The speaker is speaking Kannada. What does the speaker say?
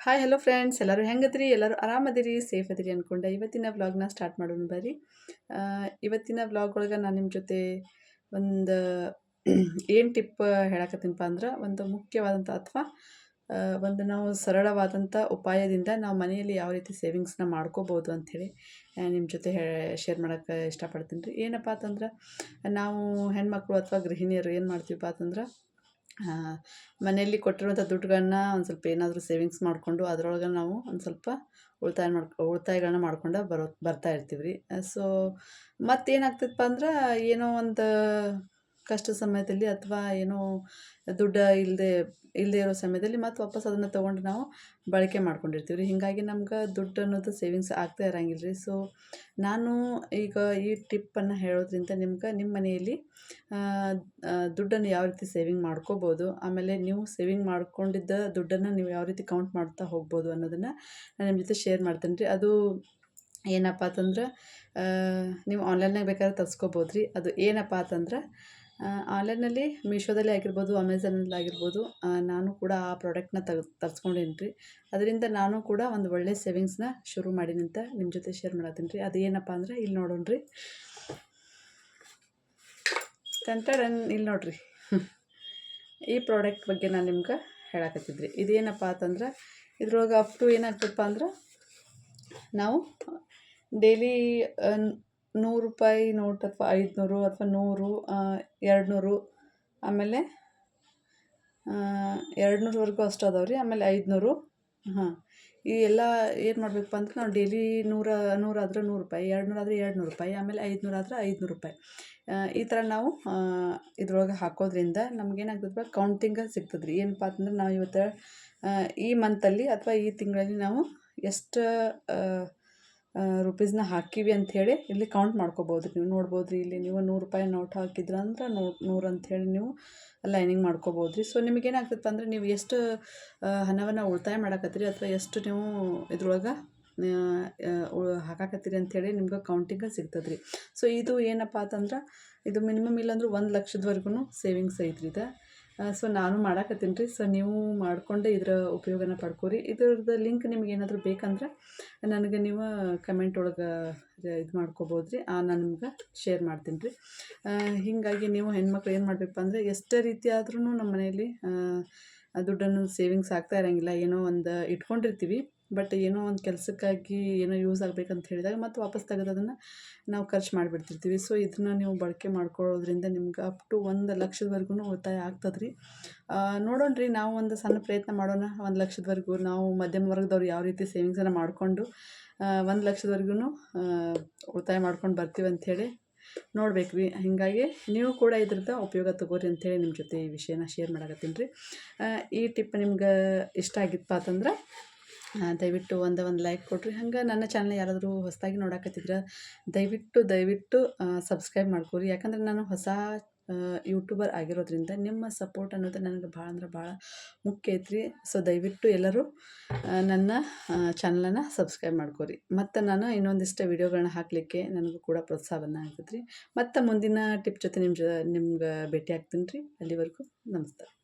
ಹಾಯ್ ಹಲೋ ಫ್ರೆಂಡ್ಸ್ ಎಲ್ಲರೂ ಹೆಂಗದ್ರಿ? ಎಲ್ಲರೂ ಆರಾಮದಿರಿ? ಸೇಫ್ ಅದಿರಿ ಅಂದ್ಕೊಂಡೆ ಇವತ್ತಿನ ವ್ಲಾಗ್ನ ಸ್ಟಾರ್ಟ್ ಮಾಡೋಣ ಬರ್ರಿ. ಇವತ್ತಿನ ವ್ಲಾಗ್ ಒಳಗೆ ನಾನು ನಿಮ್ಮ ಜೊತೆ ಒಂದು ಏನು ಟಿಪ್ ಹೇಳಕತ್ತೀನಪ್ಪ ಅಂದ್ರೆ, ಒಂದು ಮುಖ್ಯವಾದಂಥ ಅಥವಾ ಒಂದು ನಾವು ಸರಳವಾದಂಥ ಉಪಾಯದಿಂದ ನಾವು ಮನೆಯಲ್ಲಿ ಯಾವ ರೀತಿ ಸೇವಿಂಗ್ಸ್ನ ಮಾಡ್ಕೋಬೋದು ಅಂಥೇಳಿ ನಿಮ್ಮ ಜೊತೆ ಹೇ ಶೇರ್ ಮಾಡೋಕ್ಕೆ ಇಷ್ಟಪಡ್ತೀನಿ ರೀ ಏನಪ್ಪ ಅಂತಂದ್ರೆ, ನಾವು ಹೆಣ್ಮಕ್ಳು ಅಥವಾ ಗೃಹಿಣಿಯರು ಏನು ಮಾಡ್ತೀವಪ್ಪ ಅಂತಂದ್ರೆ ಮನೆಯಲ್ಲಿ ಕೊಟ್ಟಿರುವಂಥ ದುಡ್ಡುಗಳನ್ನ ಒಂದು ಸ್ವಲ್ಪ ಏನಾದರೂ ಸೇವಿಂಗ್ಸ್ ಮಾಡಿಕೊಂಡು ಅದರೊಳಗೆ ನಾವು ಒಂದು ಸ್ವಲ್ಪ ಉಳಿತಾಯ ಮಾಡ್ಕೊ, ಉಳಿತಾಯಗಳನ್ನ ಮಾಡ್ಕೊಂಡು ಬರೋ, ಬರ್ತಾ ಇರ್ತೀವಿ ರೀ ಸೊ ಮತ್ತೇನಾಗ್ತದಪ್ಪ ಅಂದ್ರೆ ಏನೋ ಒಂದು ಕಷ್ಟ ಸಮಯದಲ್ಲಿ ಅಥವಾ ಏನೋ ದುಡ್ಡು ಇಲ್ಲದೆ ಇಲ್ಲದೆ ಇರೋ ಸಮಯದಲ್ಲಿ ಮತ್ತೆ ವಾಪಸ್ ಅದನ್ನು ತೊಗೊಂಡು ನಾವು ಬಳಕೆ ಮಾಡ್ಕೊಂಡಿರ್ತೀವಿ ರೀ ಹೀಗಾಗಿ ನಮ್ಗೆ ದುಡ್ಡು ಅನ್ನೋದು ಸೇವಿಂಗ್ಸ್ ಆಗ್ತಾ ಇರಂಗಿಲ್ಲ ರೀ ಸೊ ನಾನು ಈಗ ಈ ಟಿಪ್ಪನ್ನು ಹೇಳೋದ್ರಿಂದ ನಿಮ್ಗೆ ನಿಮ್ಮ ಮನೆಯಲ್ಲಿ ದುಡ್ಡನ್ನು ಯಾವ ರೀತಿ ಸೇವಿಂಗ್ ಮಾಡ್ಕೋಬೋದು, ಆಮೇಲೆ ನೀವು ಸೇವಿಂಗ್ ಮಾಡ್ಕೊಂಡಿದ್ದ ದುಡ್ಡನ್ನು ನೀವು ಯಾವ ರೀತಿ ಕೌಂಟ್ ಮಾಡ್ತಾ ಹೋಗ್ಬೋದು ಅನ್ನೋದನ್ನು ನಾನು ನಿಮ್ಮ ಜೊತೆ ಶೇರ್ ಮಾಡ್ತೇನೆ ರೀ ಅದು ಏನಪ್ಪ ಅಂತಂದ್ರೆ ನೀವು ಆನ್ಲೈನ್ನಾಗ ಬೇಕಾದ್ರೆ ತರಿಸ್ಕೋಬೋದು ಅದು ಏನಪ್ಪ ಅಂತಂದ್ರೆ ಆನ್ಲೈನಲ್ಲಿ ಮೀಶೋದಲ್ಲಿ ಆಗಿರ್ಬೋದು, ಅಮೆಝಾನಲ್ಲಿ ಆಗಿರ್ಬೋದು ನಾನು ಕೂಡ ಆ ಪ್ರಾಡಕ್ಟ್ನ ತೆಗ್ ತರಿಸ್ಕೊಂಡೀನಿ ರೀ ಅದರಿಂದ ನಾನು ಕೂಡ ಒಂದು ಒಳ್ಳೆ ಸೇವಿಂಗ್ಸ್ನ ಶುರು ಮಾಡೀನಿ ಅಂತ ನಿಮ್ಮ ಜೊತೆ ಶೇರ್ ಮಾಡತ್ತೀನಿ ರೀ. ಅದು ಏನಪ್ಪ ಅಂದ್ರೆ ಇಲ್ಲಿ ನೋಡೋಣ ರೀ ಟನ್ ಇಲ್ಲಿ ನೋಡ್ರಿ. ಈ ಪ್ರಾಡಕ್ಟ್ ಬಗ್ಗೆ ನಾನು ನಿಮ್ಗೆ ಹೇಳಕತ್ತಿದ್ರಿ. ಇದೇನಪ್ಪ ಅಂತಂದ್ರೆ, ಇದ್ರೊಳಗೆ ಅಪ್ ಟು ಏನಾಗ್ತದಪ್ಪ ಅಂದ್ರೆ, ನಾವು ಡೈಲಿ ನೂರು ರೂಪಾಯಿ ನೋಟ್ ಅಥವಾ ಐದುನೂರು ಅಥವಾ ನೂರು ಎರಡು ನೂರು ಆಮೇಲೆ ಎರಡು ನೂರವರೆಗೂ ಅಷ್ಟು ಅದಾವೆ ರೀ, ಆಮೇಲೆ ಐದುನೂರು. ಹಾಂ, ಈ ಎಲ್ಲ ಏನು ಮಾಡಬೇಕಪ್ಪ ಅಂದ್ರೆ ನಾವು ಡೈಲಿ ನೂರ, ನೂರಾದ್ರೆ ನೂರು ರೂಪಾಯಿ ಎರಡು ನೂರಾದರೆ ಎರಡು ನೂರು ರೂಪಾಯಿ, ಆಮೇಲೆ ಐದುನೂರು ಆದರೆ ಐದುನೂರು ರೂಪಾಯಿ. ಈ ಥರ ನಾವು ಇದ್ರೊಳಗೆ ಹಾಕೋದ್ರಿಂದ ನಮಗೇನಾಗ್ತದಪ್ಪ ಕೌಂಟಿಂಗ ಸಿಗ್ತದೆ ರೀ ಏನಪ್ಪ ಅಂತಂದ್ರೆ ನಾವು ಇವತ್ತು ಈ ಮಂತಲ್ಲಿ ಅಥವಾ ಈ ತಿಂಗಳಲ್ಲಿ ನಾವು ಎಷ್ಟು ರುಪೀಸ್ನ ಹಾಕೀವಿ ಅಂಥೇಳಿ ಇಲ್ಲಿ ಕೌಂಟ್ ಮಾಡ್ಕೋಬೋದು. ನೀವು ನೋಡ್ಬೋದು ರೀ ಇಲ್ಲಿ ನೀವು ನೂರು ರೂಪಾಯಿ ನೋಟ್ ಹಾಕಿದ್ರ ಅಂದ್ರೆ ನೂ, ನೂರು ಅಂಥೇಳಿ ನೀವು ಲೈನಿಂಗ್ ಮಾಡ್ಕೋಬೋದು ರೀ ಸೊ ನಿಮಗೇನಾಗ್ತದಪ್ಪ ಅಂದ್ರೆ ನೀವು ಎಷ್ಟು ಹಣವನ್ನು ಉಳಿತಾಯ ಮಾಡಕತ್ತೀರಿ ಅಥವಾ ಎಷ್ಟು ನೀವು ಇದ್ರೊಳಗೆ ಹಾಕಾಕತ್ತೀರಿ ಅಂಥೇಳಿ ನಿಮ್ಗೆ ಕೌಂಟಿಂಗ ಸಿಗ್ತದೆ ರೀ ಸೊ ಇದು ಏನಪ್ಪ ಅಂತಂದ್ರೆ, ಇದು ಮಿನಿಮಮ್ ಇಲ್ಲಾಂದ್ರೆ ಒಂದು ಲಕ್ಷದವರೆಗೂ ಸೇವಿಂಗ್ಸ್ ಐತ್ರಿ ಇದು. ಸೊ ನಾನು ಮಾಡಾಕತ್ತೀನಿ ರೀ. ಸೊ ನೀವು ಮಾಡಿಕೊಂಡೆ ಇದರ ಉಪಯೋಗನ ಪಡ್ಕೋರಿ. ಇದ್ರದ್ದು ಲಿಂಕ್ ನಿಮ್ಗೆ ಏನಾದರೂ ಬೇಕಂದ್ರೆ ನನಗೆ ನೀವು ಕಮೆಂಟ್ ಒಳಗೆ ಇದು ಮಾಡ್ಕೋಬೋದು ರೀ. ಆ, ನಾನು ನಿಮ್ಗೆ ಶೇರ್ ಮಾಡ್ತೀನಿ ರೀ. ಹೀಗಾಗಿ ನೀವು ಹೆಣ್ಮಕ್ಳು ಏನು ಮಾಡಬೇಕು ಅಂದರೆ ಎಷ್ಟೇ ರೀತಿ ಆದ್ರೂ ನಮ್ಮ ಮನೆಯಲ್ಲಿ ದುಡ್ಡನ್ನು ಸೇವಿಂಗ್ಸ್ ಆಗ್ತಾ ಇರೋಂಗಿಲ್ಲ. ಏನೋ ಒಂದು ಇಟ್ಕೊಂಡಿರ್ತೀವಿ. ಬಟ್ ಏನೋ ಒಂದು ಕೆಲಸಕ್ಕಾಗಿ ಏನೋ ಯೂಸ್ ಆಗಬೇಕಂತ ಹೇಳಿದಾಗ ಮತ್ತೆ ವಾಪಸ್ ತೆಗೆದು ಅದನ್ನು ನಾವು ಖರ್ಚು ಮಾಡಿಬಿಡ್ತಿರ್ತೀವಿ. ಸೊ ಇದನ್ನು ನೀವು ಬಳಕೆ ಮಾಡ್ಕೊಳ್ಳೋದ್ರಿಂದ ನಿಮ್ಗೆ ಅಪ್ ಟು ಒಂದು ಲಕ್ಷದವರೆಗೂ ಉಳಿತಾಯ ಆಗ್ತದೆ ರೀ ನೋಡೋಣ ರೀ ನಾವು ಒಂದು ಸಣ್ಣ ಪ್ರಯತ್ನ ಮಾಡೋಣ. ಒಂದು ಲಕ್ಷದವರೆಗೂ ನಾವು ಮಧ್ಯಮ ವರ್ಗದವ್ರು ಯಾವ ರೀತಿ ಸೇವಿಂಗ್ಸನ್ನು ಮಾಡಿಕೊಂಡು ಒಂದು ಲಕ್ಷದವರೆಗೂ ಉಳಿತಾಯ ಮಾಡ್ಕೊಂಡು ಬರ್ತೀವಿ ಅಂಥೇಳಿ ನೋಡ್ಬೇಕು ರೀ ಹೀಗಾಗಿ ನೀವು ಕೂಡ ಇದ್ರದ್ದು ಉಪಯೋಗ ತಗೋರಿ ಅಂಥೇಳಿ ನಿಮ್ಮ ಜೊತೆ ಈ ವಿಷಯನ ಶೇರ್ ಮಾಡಕತ್ತೀನಿ ರೀ. ಈ ಟಿಪ್ ನಿಮ್ಗೆ ಇಷ್ಟ ಆಗಿತ್ತಪ್ಪ ಅಂತಂದ್ರೆ ದಯವಿಟ್ಟು ಒಂದು ಒಂದು ಲೈಕ್ ಕೊಡ್ರಿ ಹಂಗೆ ನನ್ನ ಚಾನಲ್ ಯಾರಾದರೂ ಹೊಸದಾಗಿ ನೋಡಕತ್ತಿದ್ರೆ, ದಯವಿಟ್ಟು ದಯವಿಟ್ಟು ಸಬ್ಸ್ಕ್ರೈಬ್ ಮಾಡ್ಕೊರಿ. ಯಾಕಂದ್ರೆ ನಾನು ಹೊಸ ಯೂಟ್ಯೂಬರ್ ಆಗಿರೋದ್ರಿಂದ ನಿಮ್ಮ ಸಪೋರ್ಟ್ ಅನ್ನೋದು ನನಗೆ ಭಾಳ ಅಂದ್ರೆ ಭಾಳ ಮುಖ್ಯ ಐತ್ರಿ. ಸೊ ದಯವಿಟ್ಟು ಎಲ್ಲರೂ ನನ್ನ ಚಾನಲನ್ನು ಸಬ್ಸ್ಕ್ರೈಬ್ ಮಾಡ್ಕೊರಿ. ಮತ್ತು ನಾನು ಇನ್ನೊಂದಿಷ್ಟು ವೀಡಿಯೋಗಳನ್ನ ಹಾಕಲಿಕ್ಕೆ ನನಗೂ ಕೂಡ ಪ್ರೋತ್ಸಾಹವನ್ನು ಆಗ್ತದೆ ರೀ ಮತ್ತು ಮುಂದಿನ ಟಿಪ್ ಜೊತೆ ನಿಮ್ಮ ಜೊ, ನಿಮ್ಗೆ ಭೇಟಿ ಆಗ್ತೀನಿ ರೀ. ಅಲ್ಲಿವರೆಗೂ ನಮಸ್ತೆ